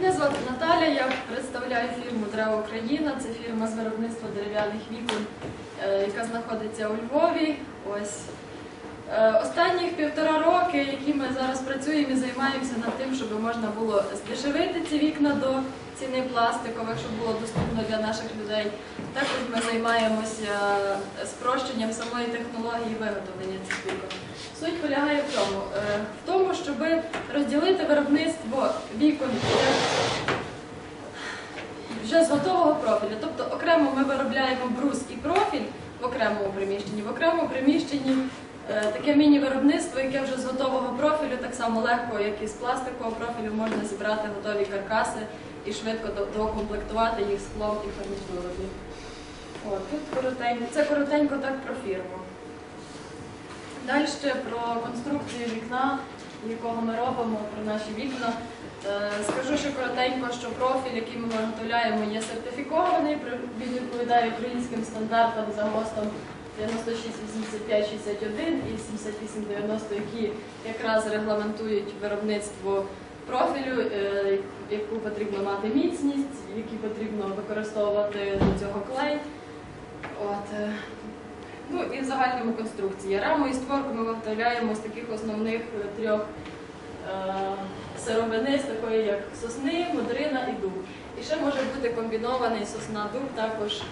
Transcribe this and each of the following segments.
Мене звати Наталя, я представляю фірму Древо Україна. Це фірма з виробництва дерев'яних вікон, е, яка знаходиться у Львові. Е, Останніх півтора роки, які ми зараз працюємо і займаємося над тим, щоб можна було здешевити ці вікна до ціни пластикових, щоб було доступно для наших людей. Також ми займаємося спрощенням самої технології виготовлення цих вікон. Суть полягає в тому, е, в тому, щоб розділити виробництво вікон вже з готового профілю. Тобто окремо ми виробляємо брус і профіль в окремому приміщенні, в окремому приміщенні е, таке міні-виробництво, яке вже з готового профілю, так само легко, як і з пластикового профілю, можна зібрати готові каркаси і швидко до- докомплектувати їх склом і коротенько, це коротенько так про фірму. Далі ще про конструкцію вікна, якого ми робимо, про наші вікна. Е, Скажу ще коротенько, що профіль, який ми виготовляємо, є сертифікований, він відповідає українським стандартам за ГОСТом 968561 і 7890, які якраз регламентують виробництво профілю, е, яку потрібно мати міцність, які потрібно використовувати до цього клей. От, е, Ну і в загальному конструкції. Раму і створку ми виготовляємо з таких основних е, трьох е, сировини, з такої як сосни, модрина і дуб. І ще може бути комбінований сосна-дуб також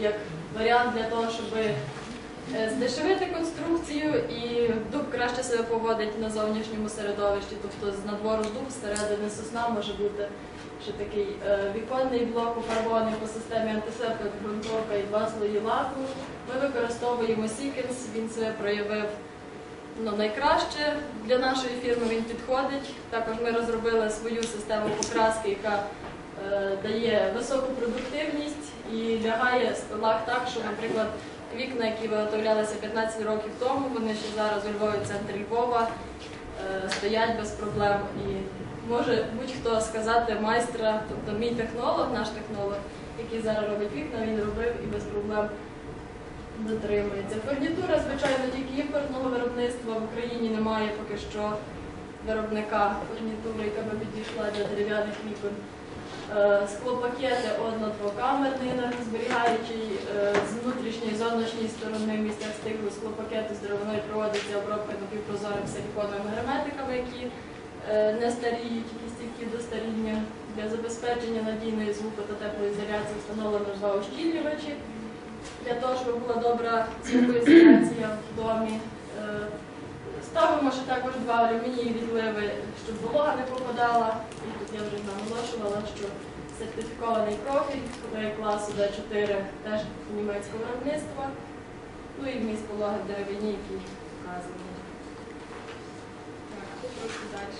як варіант для того, щоб е, здешевити конструкцію і дуб краще себе поводить на зовнішньому середовищі, тобто з надвору дуб, зсередини сосна може бути ще такий е, віконний блок пофарбований по системі антисептик, ґрунтовка і два слої лаку. Ми використовуємо Сікенс, він себе проявив ну, найкраще для нашої фірми. Він підходить. Також ми розробили свою систему покраски, яка е, дає високу продуктивність і лягає лак так, що, наприклад, вікна, які виготовлялися 15 років тому, вони ще зараз у Львові, в центрі Львова, е, стоять без проблем. І може будь-хто сказати майстра, тобто мій технолог, наш технолог, який зараз робить вікна, він робив і без проблем дотримується. Фурнітура, звичайно, тільки імпортного виробництва в Україні немає поки що виробника фурнітури, яка би підійшла для дерев'яних вікон. Е, Склопакети одно-двокамерний енергозберігаючий, е, з внутрішньої зовнішньої сторони в місцях стику склопакету з деревиною проводиться обробка напівпрозорим силіконовими герметиками, які не старіють, які стійкі до старіння. Для забезпечення надійної звуку та теплоізоляції встановлено два ущільнювачі для того, щоб була добра звукоізоляція в домі. Е, Ставимо ще також два алюмінієві відливи, щоб волога не попадала. І тут я вже наголошувала, що сертифікований профіль е, класу D4 теж німецького виробництва. Ну і вміст пологи в деревині, який вказаний. Трохи далі.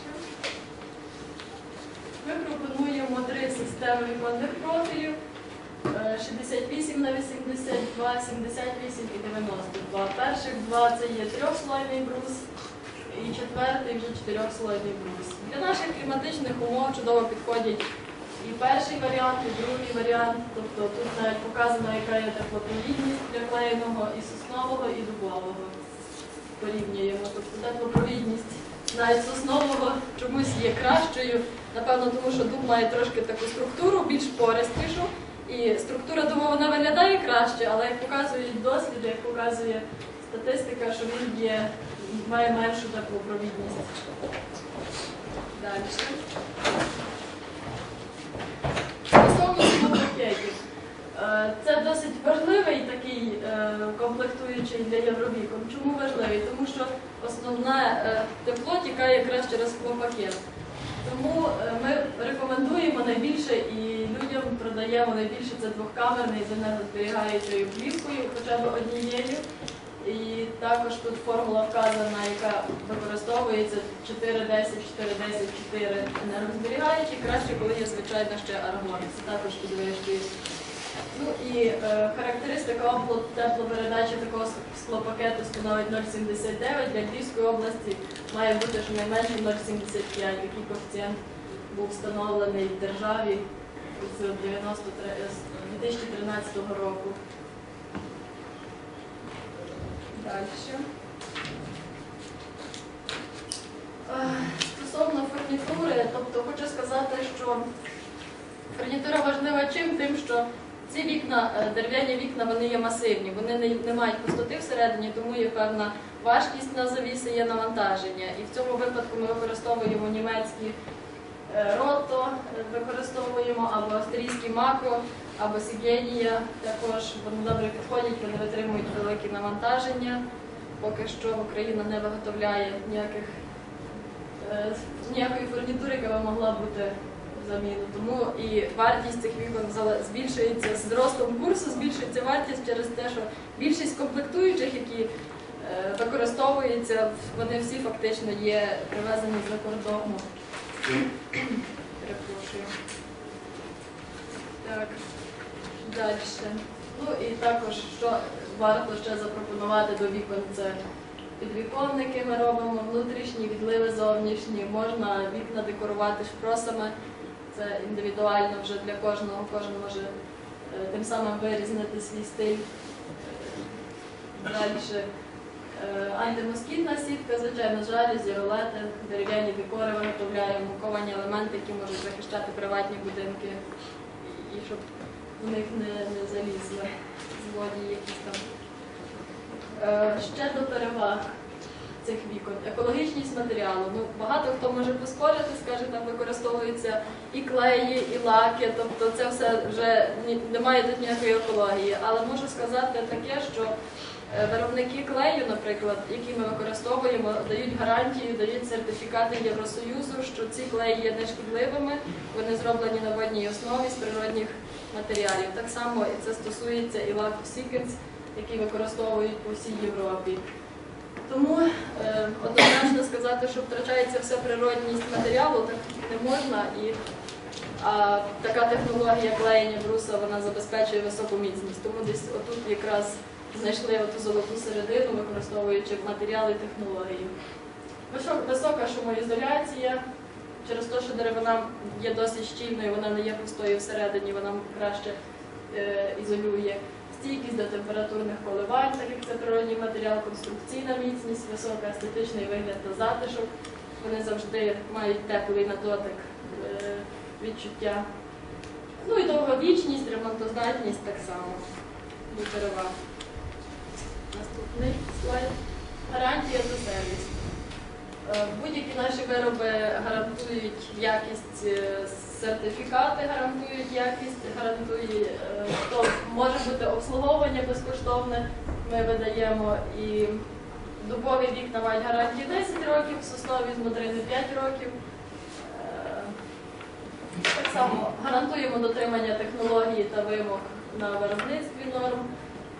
Ми пропонуємо три системи віконних профілів. Е, 68 на 82, 78 і 92. Перших два це є трьохслойний брус, і четвертий вже чотирьохслойний брус. Для наших кліматичних умов чудово підходять і перший варіант, і другий варіант. Тобто тут навіть показано, яка є теплопровідність для клеєного і соснового, і дубового. Порівнюємо. Тобто теплопровідність навіть соснового чомусь є кращою. Напевно, тому що дуб має трошки таку структуру, більш пористішу. І структура думаю, вона виглядає краще, але як показують досліди, як показує статистика, що він є, має меншу таку провідність. Далі. Стосовно склопакетів. Е, Це досить важливий такий е, комплектуючий для євровікон. Чому важливий? Тому що основне тепло тікає якраз через склопакет. Тому е, ми рекомендуємо найбільше і людям продаємо найбільше це двохкамерний з енергозберігаючою плівкою, хоча б однією. І також тут формула вказана, яка використовується 4, 10, 4, 10, 4 енергозберігаючі. Краще, коли є звичайно ще аргон. Це також підвищує. Ну і е, характеристика облу- теплопередачі такого склопакету становить 0,79. Для Львівської області має бути щонайменше 0,75, який коефіцієнт був встановлений в державі з 93 2013 року. Далі. Е, Стосовно фурнітури, тобто хочу сказати, що фурнітура важлива чим? Тим, що ці вікна, е, дерев'яні вікна, вони є масивні, вони не, не мають пустоти всередині, тому є певна важкість на завіси, є навантаження. І в цьому випадку ми використовуємо німецькі е, рото, е, використовуємо або австрійські мако, або сігенія. Також вони добре підходять, вони витримують великі навантаження. Поки що Україна не виготовляє ніяких ніякої фурнітури, яка могла бути заміну. Тому і вартість цих вікон збільшується з ростом курсу, збільшується вартість через те, що більшість комплектуючих, які е, використовуються, вони всі фактично є привезені з-за кордону. Перепрошую. Так, далі. Ну і також, що варто ще запропонувати до вікон, це підвіконники ми робимо, внутрішні, відливи зовнішні, можна вікна декорувати шпросами. Це індивідуально вже для кожного, кожен може е, тим самим вирізнити свій стиль. Далі антимоскітна сітка, звичайно, жалюзі, ролети, дерев'яні декори виготовляємо, ковані елементи, які можуть захищати приватні будинки, і, щоб в них не, не залізли злодії якісь там. Е, Ще до переваг цих вікон. Екологічність матеріалу. Ну, багато хто може поспорити, скаже, там використовуються і клеї, і лаки, тобто це все вже немає тут ніякої екології. Але можу сказати таке, що е, виробники клею, наприклад, які ми використовуємо, дають гарантію, дають сертифікати Євросоюзу, що ці клеї є нешкідливими, вони зроблені на водній основі з природних матеріалів. Так само і це стосується і лаків Secrets, які використовують по всій Європі. Тому е, однозначно сказати, що втрачається вся природність матеріалу, так не можна. І а, така технологія клеєння бруса вона забезпечує високу міцність. Тому десь отут якраз знайшли оту золоту середину, використовуючи матеріали технології. Висока шумоізоляція. Через те, що деревина є досить щільною, вона не є пустою всередині, вона краще е, ізолює стійкість до температурних коливань, так як це природній матеріал, конструкційна міцність, висока естетичний вигляд та затишок. Вони завжди мають теплий на дотик е, відчуття. Ну і довговічність, ремонтоздатність так само. До переваг. Наступний слайд. Гарантія за сервіс. Е, Будь-які наші вироби гарантують якість, е, сертифікати гарантують якість, гарантують, е, то може бути обслуговування безкоштовне. Ми видаємо і дубові вікна мають гарантію 10 років, соснові з модрини 5 років. Так само гарантуємо дотримання технології та вимог на виробництві норм.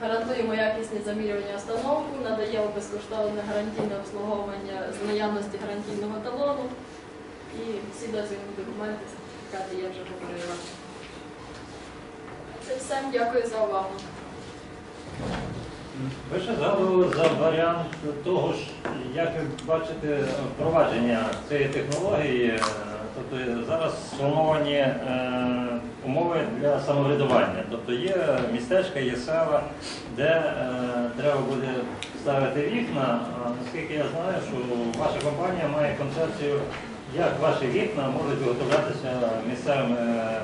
Гарантуємо якісне замірювання установку, надаємо безкоштовне гарантійне обслуговування з наявності гарантійного талону і всі дозвільні документи, сертифікати я вже говорила. Це все. Дякую за увагу. Ви ще згадували за варіант того, ж, як ви бачите впровадження цієї технології. Е, Тобто зараз сформовані е, умови для самоврядування. Тобто є містечка, є села, де е, треба буде ставити вікна. А наскільки я знаю, що ваша компанія має концепцію, як ваші вікна можуть виготовлятися місцевими е,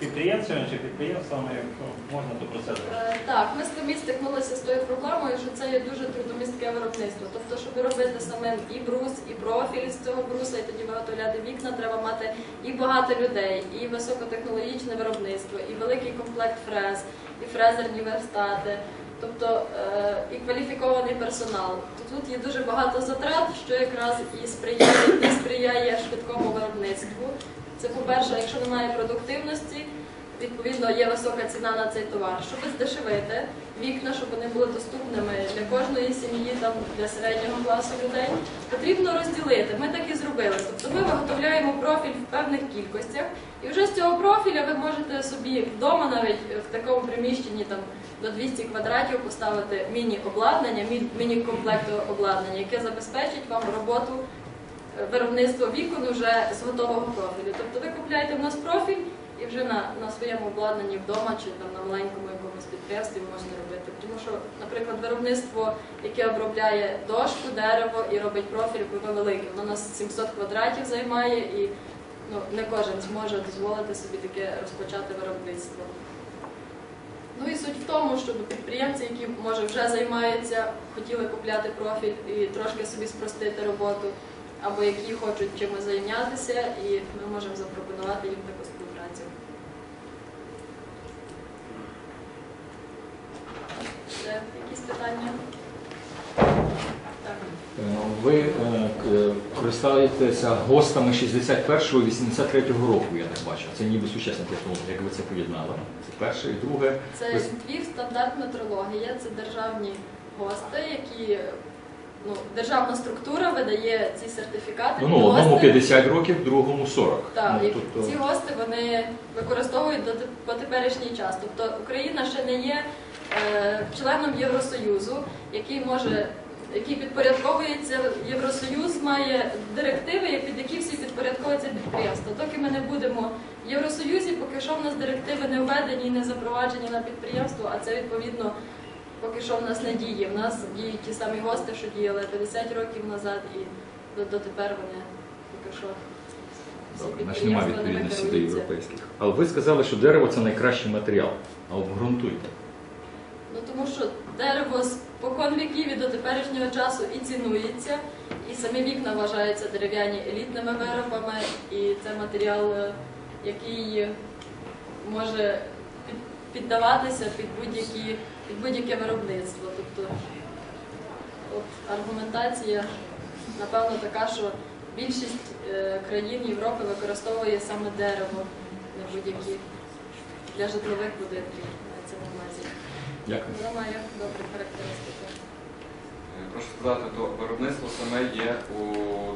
підприємствами, чи підприємствами, якщо можна, то про це. Е, Так, ми самі стикнулися з тою проблемою, що це є дуже трудомістке виробництво. Тобто, щоб робити самим і брус, і профіль з цього бруса, і тоді виготовляти вікна, треба мати і багато людей, і високотехнологічне виробництво, і великий комплект фрез, і фрезерні верстати. Тобто е, і кваліфікований персонал. Тут є дуже багато затрат, що якраз і сприяє, і сприяє швидкому виробництву. Це по-перше, якщо немає продуктивності, відповідно є висока ціна на цей товар. Щоб здешевити вікна, щоб вони були доступними для кожної сім'ї, там для середнього класу людей, потрібно розділити. Ми так і зробили. Тобто ми виготовляємо профіль в певних кількостях, і вже з цього профіля ви можете собі вдома, навіть в такому приміщенні там до 200 квадратів поставити міні-обладнання, міні-комплект обладнання, яке забезпечить вам роботу виробництво вікон уже з готового профілю. Тобто ви купляєте в нас профіль і вже на, на своєму обладнанні вдома чи там на маленькому якомусь підприємстві можна робити. Тому що, наприклад, виробництво, яке обробляє дошку, дерево і робить профіль, воно велике. Воно нас 700 квадратів займає і ну, не кожен зможе дозволити собі таке розпочати виробництво. Ну і суть в тому, щоб підприємці, які може вже займаються, хотіли купляти профіль і трошки собі спростити роботу, або які хочуть чимось зайнятися, і ми можемо запропонувати їм таку співпрацю. Ще якісь питання? Так. Е, Ви е, користуєтеся гостами 61-го і 83-го року, я так бачу. Це ніби сучасна технологія, як ви це поєднали. Це перше і друге. Це Ви- Львів стандарт метрологія, це державні гости, які ну, державна структура видає ці сертифікати. Ну, ну, одному 50 років, другому 40. Так, ну, і тобто, ці гости вони використовують до по теперішній час. Тобто Україна ще не є е, членом Євросоюзу, який може. Який підпорядковується Євросоюз, має директиви, під які всі підпорядковуються підприємства. Доки ми не будемо в Євросоюзі, поки що в нас директиви не введені і не запроваджені на підприємство, а це відповідно поки що в нас не діє. В нас діють ті самі гости, що діяли 50 років назад, і дотепер вони поки що добре, значить немає відповідності до європейських. Але ви сказали, що дерево це найкращий матеріал. А обґрунтуйте. Ну тому що дерево з покон віків і до теперішнього часу і цінується, і самі вікна вважаються дерев'яні елітними виробами, і це матеріал, е, який може піддаватися під будь-які під будь-яке виробництво. Тобто от аргументація, напевно, така, що більшість е, країн Європи використовує саме дерево на будь-які для житлових будинків. На увазі. Дякую. Вона має добрі характеристики. Е, Прошу сказати, то виробництво саме є у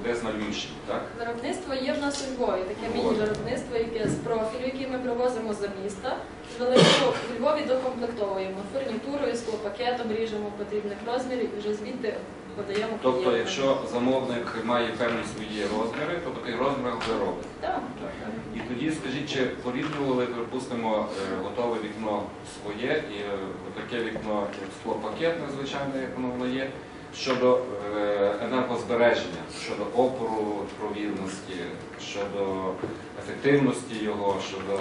десь на Львівщині, так? Виробництво є в нас у Львові, таке міні-виробництво, яке з профілю, який ми привозимо за міста. З великого у Львові докомплектовуємо фурнітурою, склопакетом, ріжемо потрібних розмірів і вже звідти подаємо Тобто, клієнтам. якщо замовник має певні свої розміри, то такий розмір ви. Так. І тоді скажіть, чи порівнювали, припустимо, е, готове вікно своє і е, таке вікно як склопакетне, звичайно, як воно є, щодо е, енергозбереження, щодо опору провірності, щодо ефективності його, щодо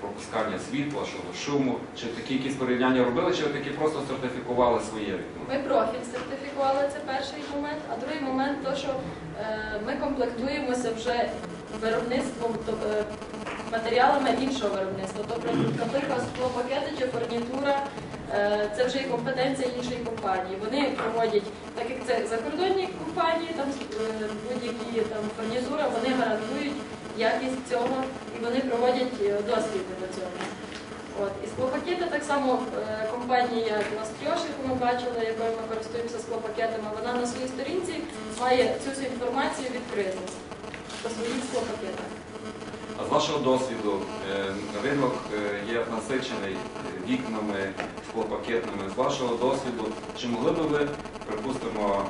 пропускання світла, щодо шуму, чи такі якісь порівняння робили, чи ви такі просто сертифікували своє вікно? Ми профіль сертифікували, це перший момент. А другий момент то, що ми комплектуємося вже виробництвом е, матеріалами іншого виробництва. Тобто, наприклад, склопакети чи фурнітура е, це вже і компетенція іншої компанії. Вони проводять, так як це закордонні компанії, там е, будь-які там фурнітура, вони гарантують якість цього і вони проводять досліди до цього. От. І склопакети так само компанія Нострьош, яку ми бачили, якою ми користуємося склопакетами, вона на своїй сторінці має цю всю інформацію відкриту А з вашого досвіду е, ринок е, є насичений вікнами, склопакетними. З вашого досвіду, чи могли би ви, припустимо,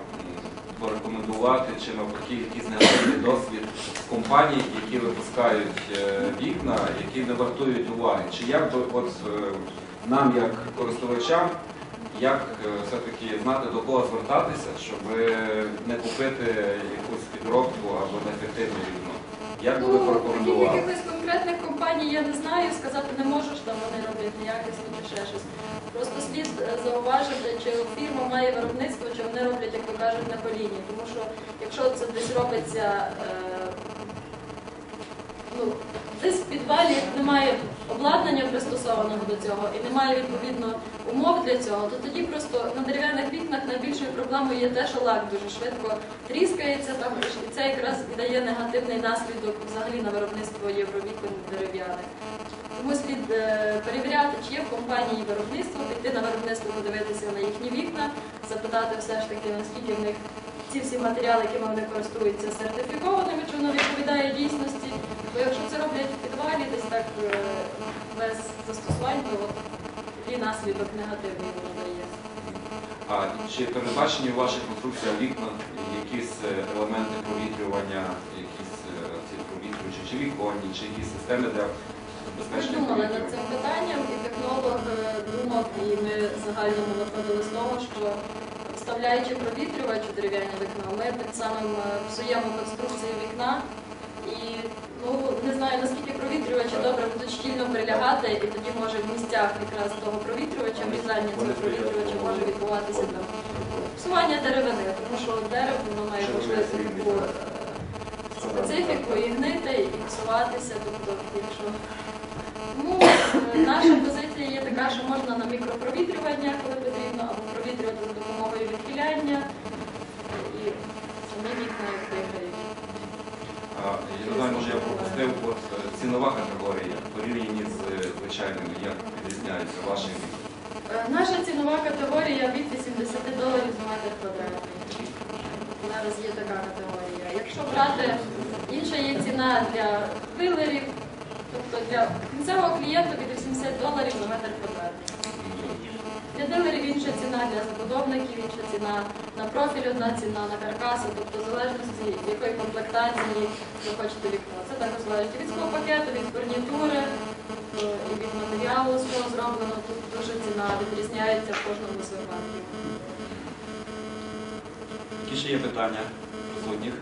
порекомендувати чи навпаки якийсь негативний досвід компаній, які випускають е, вікна, які не вартують уваги? Чи як би от е, нам, як користувачам, як е, все-таки знати до кого звертатися, щоб не купити якусь підробку або неефективне вікно? Як би ви Ну, порекомендували? якихось конкретних компаній я не знаю, сказати не можу, що там вони роблять неякісно чи ще щось. Просто слід е, зауважити, чи фірма має виробництво, чи вони роблять, як то кажуть, на коліні. Тому що якщо це десь робиться е, ну, десь в підвалі немає обладнання пристосованого до цього і немає відповідно умов для цього, то тоді просто на дерев'яних вікнах найбільшою проблемою є те, що лак дуже швидко тріскається, там і це якраз і дає негативний наслідок взагалі на виробництво євровікон дерев'яних. Тому слід е, перевіряти, чи є в компанії виробництво, піти на виробництво, подивитися на їхні вікна, запитати все ж таки, наскільки в них ці всі матеріали, якими вони користуються, сертифікованими, чи воно відповідає дійсності. Бо якщо це роблять в підвалі, десь так е, без застосувань, то от тоді наслідок негативний воно дає. А чи передбачені в ваших конструкціях вікна якісь е, елементи провітрювання, якісь е, ці провітрюючі чи віконні, чи якісь системи для Ми думали над цим питанням, і технолог думав, і ми загально виходили з того, що вставляючи провітрювач у дерев'яні вікна, ми тим самим псуємо конструкцію вікна. І ну не знаю наскільки провітрювачі добре будуть щільно прилягати, і тоді може в місцях якраз того провітрювача, врізання цього провітрювача може відбуватися там псування деревини, тому що дерево воно має важливу таку специфіку і гнити, і псуватися. Тобто, якщо тому е, наша позиція є така, що можна на мікропровітрювання, коли потрібно, або провітрювати за допомогою відхиляння пропустив, от е, цінова категорія порівняні з е, звичайними, як відрізняються ваші вікна? Е, Наша цінова категорія від 80 доларів за метр квадратний. Зараз є така категорія. Якщо брати інша є ціна для дилерів, тобто для кінцевого клієнта від 80 доларів за метр квадратний. Для дилерів інша ціна, для забудовників інша ціна, на профіль одна ціна, на каркаси, тобто в залежності від якої комплектації ви хочете вікно. Це також залежить від свого пакету, від фурнітури е, і від матеріалу, з чого зроблено. Тут дуже ціна відрізняється в кожному сегменті. Які ще є питання присутніх?